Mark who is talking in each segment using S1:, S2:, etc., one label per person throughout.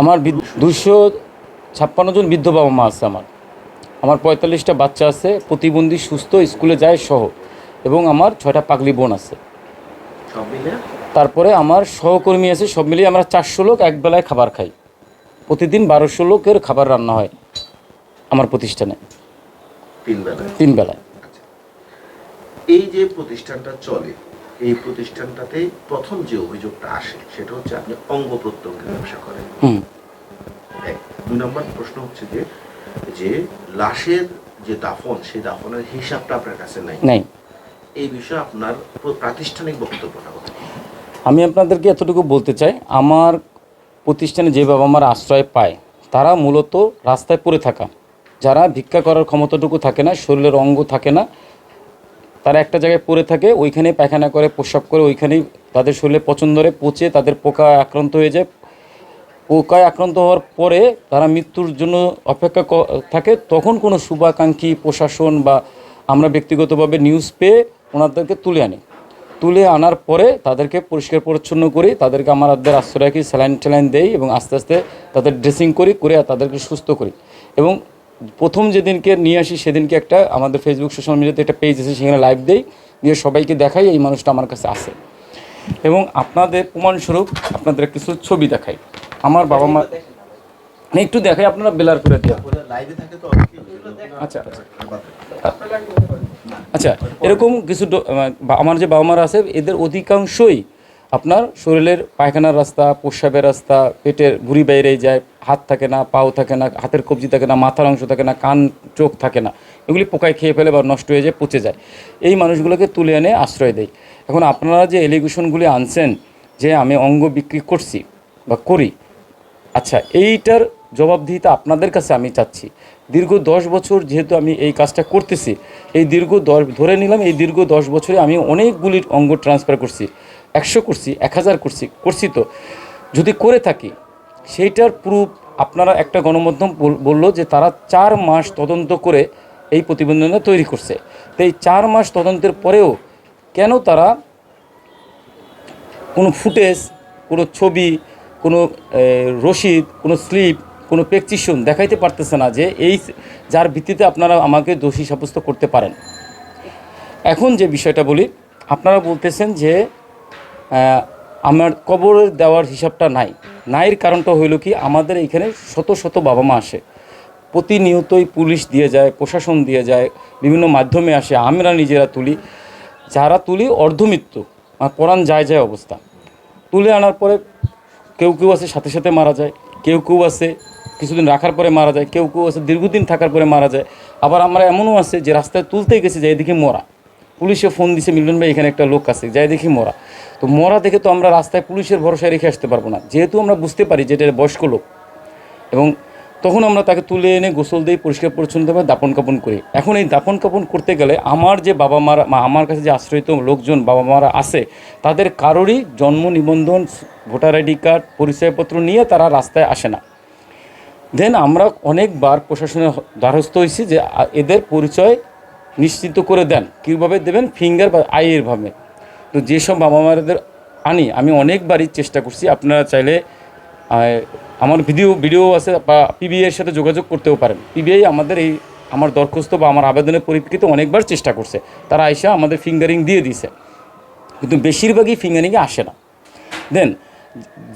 S1: আমার দুশো ছাপ্পান্ন জন বৃদ্ধ বাবা মা আছে আমার। আমার পঁয়তাল্লিশটা বাচ্চা আছে প্রতিবন্ধী সুস্থ স্কুলে যায় সহ এবং আমার ছয়টা পাগলি বোন আছে। তারপরে আমার সহকর্মী আছে সব মিলিয়ে আমরা চারশো লোক এক বেলায় খাবার খাই। প্রতিদিন বারোশো লোকের খাবার রান্না হয় আমার প্রতিষ্ঠানে।
S2: তিন
S1: তিন বেলায়
S2: এই যে প্রতিষ্ঠানটা চলে এই প্রতিষ্ঠানটাতে প্রথম যে অভিযোগটা আসে সেটা হচ্ছে আপনি অঙ্গ প্রত্যঙ্গের ব্যবসা করেন। দুই নম্বর প্রশ্ন হচ্ছে যে যে লাশের যে দাফন সেই দাফনের হিসাবটা আপনার কাছে নাই।
S1: নাই।
S2: এই বিষয়ে আপনার প্রাতিষ্ঠানিক বক্তব্যটা কথা
S1: আমি আপনাদেরকে এতটুকু বলতে চাই আমার প্রতিষ্ঠানে যে বাবা মার আশ্রয় পায় তারা মূলত রাস্তায় পড়ে থাকা। যারা ভিক্ষা করার ক্ষমতাটুকু থাকে না শরীরের অঙ্গ থাকে না তারা একটা জায়গায় পড়ে থাকে, ওইখানে পায়খানা করে প্রস্রাব করে, ওইখানেই তাদের শরীরে পচন ধরে, পচে তাদের পোকা আক্রান্ত হয়ে যায়। পোকায় আক্রান্ত হওয়ার পরে তারা মৃত্যুর জন্য অপেক্ষা থাকে। তখন কোনো শুভাকাঙ্ক্ষী প্রশাসন বা আমরা ব্যক্তিগতভাবে নিউজ পেয়ে ওনাদেরকে তুলে আনি। তুলে আনার পরে তাদেরকে পরিষ্কার পরিচ্ছন্ন করি, তাদেরকে আমার আমাদের আশ্রয় রাখি, স্যালাইন ট্যালাইন দেই এবং আস্তে আস্তে তাদের ড্রেসিং করি, করে তাদেরকে সুস্থ করি। এবং প্রথম যেদিনকে নিয়ে আসি, সেদিনকে একটা আমাদের ফেসবুক সোশ্যাল মিডিয়াতে একটা পেজ আছে, সেখানে লাইভ দেই, দিয়ে সবাইকে দেখাই, এই মানুষটা আমার কাছে আসে এবং আপনাদের প্রমাণস্বরূপ আপনাদের কিছু ছবি দেখাই। আমার বাবা মা একটু দেখাই, আপনারা বেলার করে
S2: অনেকেই
S1: আচ্ছা আচ্ছা। আচ্ছা এরকম কিছু আমার যে বাবা মারা আছে, এদের অধিকাংশই আপনার শরীরের পায়খানার রাস্তা, প্রস্রাবের রাস্তা, পেটের ভুঁড়ি বাইরে যায় হাত থাকে না, পাও থাকে না, হাতের কবজি থাকে না, মাথার অংশ থাকে না, কান, চোখ থাকে না, এগুলি পোকায় খেয়ে ফেলে বা নষ্ট হয়ে যায়, পচে যায়। এই মানুষগুলোকে তুলে এনে আশ্রয় দেয় এখন আপনারা যে এলিগেশনগুলি আনছেন, যে আমি অঙ্গ বিক্রি করছি বা করি আচ্ছা এইটার জবাবদিহিতা আপনাদের কাছে আমি চাচ্ছি। দীর্ঘ দশ বছর যেহেতু আমি এই কাজটা করতেছি, এই দীর্ঘ দশ, ধরে নিলাম এই দীর্ঘ দশ বছরে আমি অনেকগুলি অঙ্গ ট্রান্সফার করছি, একশো করছি, এক হাজার করছি করছি তো। যদি করে থাকি সেইটার প্রুফ আপনারা একটা গণমাধ্যম বল- বলল যে তারা চার মাস তদন্ত করে এই প্রতিবেদনটা তৈরি করছে। তো এই চার মাস তদন্তের পরেও কেন তারা কোনো ফুটেজ, কোনো ছবি, কোনো রসিদ, কোনো স্লিপ, কোনো প্রেকচিশন দেখাইতে পারতেছে না যে এই যার ভিত্তিতে আপনারা আমাকে দোষী সাব্যস্ত করতে পারেন। এখন যে বিষয়টা বলি, আপনারা বলতেছেন যে আমার কবরের দেওয়ার হিসাবটা নাই। নাইয়ের কারণটা হইল কি, আমাদের এখানে শত শত বাবা মা আসে। প্রতিনিয়তই পুলিশ দিয়ে যায়, প্রশাসন দিয়ে যায়, বিভিন্ন মাধ্যমে আসে, আমরা নিজেরা তুলি। যারা তুলি, অর্ধমৃত্যু, আর পরাণ যায় যায় অবস্থা। তুলে আনার পরে কেউ কেউ আছে সাথে সাথে মারা যায়, কেউ কেউ আছে কিছুদিন রাখার পরে মারা যায়, কেউ কেউ আছে দীর্ঘদিন থাকার পরে মারা যায়। আবার আমরা এমনও আছে যে রাস্তায় তুলতেই গেছি যে দেখি মরা। পুলিশে ফোন দিছে, মিলন ভাই, এখানে একটা লোক আছে, যাই দেখি মরা। তো মরা দেখে তো আমরা রাস্তায় পুলিশের ভরসায় রেখে আসতে পারব না। যেহেতু আমরা বুঝতে পারি যে এটা বয়স্ক লোক, এবং তখন আমরা তাকে তুলে এনে গোসল দিয়ে পরিষ্কার পরিচ্ছন্নভাবে দাপন কাপন করি। এখন এই দাপন কাপন করতে গেলে আমার যে বাবা মারা আমার কাছে যে আশ্রয়িত লোকজন, বাবা মারা আছে, তাদের কারোরই জন্ম নিবন্ধন, ভোটার আইডি কার্ড, পরিচয়পত্র নিয়ে তারা রাস্তায় আসে না। দেন আমরা অনেকবার প্রশাসনের দ্বারস্থ হয়েছি যে এদের পরিচয় নিশ্চিত করে দেন। কীভাবে দেবেন? ফিঙ্গার বা আইয়ের ভাবে। তো যেসব বাবা মাদের আনি, আমি অনেকবারই চেষ্টা করছি। আপনারা চাইলে আমার ভিডিও ভিডিও আছে বা পিবিআই এর সাথে যোগাযোগ করতেও পারেন। পিবিআই আমাদের এই, আমার দরখাস্ত বা আমার আবেদনের পরিপ্রেক্ষিতে অনেকবার চেষ্টা করছে। তারা আইসা আমাদের ফিঙ্গারিং দিয়ে দিছে কিন্তু বেশিরভাগই ফিঙ্গারিংয়ে আসে না। দেন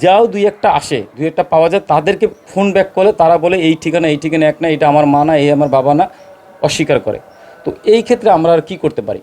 S1: যাও দুই একটা আসে, দুই একটা পাওয়া যায়, তাদেরকে ফোন ব্যাক করলে তারা বলে, এই ঠিকানা এই ঠিকানা এক না, এটা আমার মা না, এই আমার বাবা না। অস্বীকার করে। তো এই ক্ষেত্রে আমরা আর কী করতে পারি?